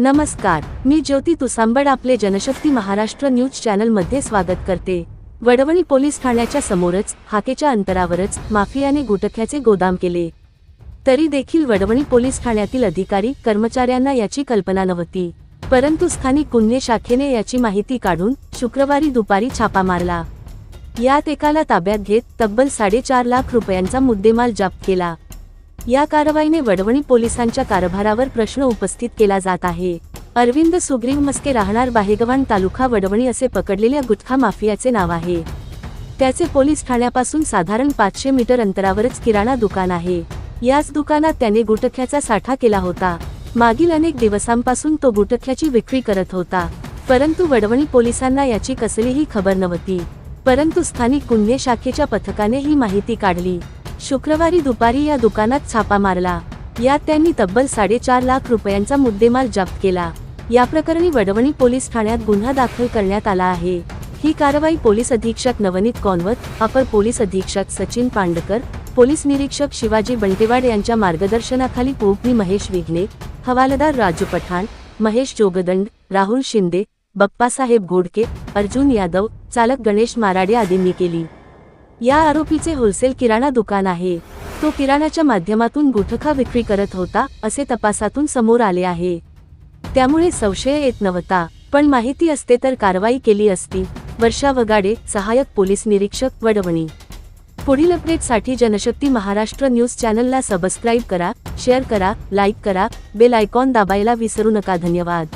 नमस्कार मी ज्योती तुसांबड आपले जनशक्ती महाराष्ट्र न्यूज चॅनलमध्ये स्वागत करते. वडवणी पोलीस ठाण्याच्या समोरच हाकेच्या अंतरावरच माफियाने गुटख्याचे गोदाम केले. तरी देखील वडवणी पोलीस ठाण्यातील अधिकारी कर्मचाऱ्यांना याची कल्पना नव्हती. परंतु स्थानिक गुन्हे शाखेने याची माहिती काढून शुक्रवारी दुपारी छापा मारला. यात एकाला ताब्यात घेत तब्बल साडेचार लाख रुपयांचा मुद्देमाल जप्त केला. या कारवाईने वडवणी पोलिसांच्या कारभारावर प्रश्न उपस्थित केला जात आहे. अरविंद सुग्रीव मस्के राहणार बाहेगवान तालुका वडवणी असे पकडलेल्या गुटखा माफियाचे नाव आहे. त्याचे पोलीस ठाण्यापासून साधारण पाचशे मीटर अंतरावरच किराणा दुकान आहे. याच दुकानात त्याने गुटख्याचा साठा केला होता. मागील अनेक दिवसांपासून तो गुटख्याची विक्री करत होता. परंतु वडवणी पोलिसांना याची कसलीही खबर नव्हती. परंतु स्थानिक गुन्हे शाखेच्या पथकाने ही माहिती काढली. शुक्रवारी दुपारी या दुकानात छापा मारला. यात त्यांनी तब्बल साडेचार लाख रुपयांचा मुद्देमाल जप्त केला. या प्रकरणी वडवणी पोलीस ठाण्यात गुन्हा दाखल करण्यात आला आहे. ही कारवाई पोलीस अधीक्षक नवनीत कॉनवत अपर पोलीस अधीक्षक सचिन पांडकर पोलीस निरीक्षक शिवाजी बंटेवाड यांच्या मार्गदर्शनाखाली पोपनी महेश विघ्ने हवालदार राजू पठाण महेश जोगदंड राहुल शिंदे बप्पासाहेब घोडके अर्जुन यादव चालक गणेश माराडे आदींनी केली. या आरोपीचे होलसेल किराणा दुकान आहे. तो किराणाच्या माध्यमातून गुटखा विक्री करत होता असे तपासातून समोर आले आहे. त्यामुळे संशय येत नव्हता पण माहिती असते तर कारवाई केली असती वर्षा वगाडे सहाय्यक पोलीस निरीक्षक वडवणी. पुढील अपडेटसाठी जनशक्ती महाराष्ट्र न्यूज चॅनलला सबस्क्राईब करा शेअर करा लाईक करा बेल आयकॉन दाबायला विसरू नका धन्यवाद.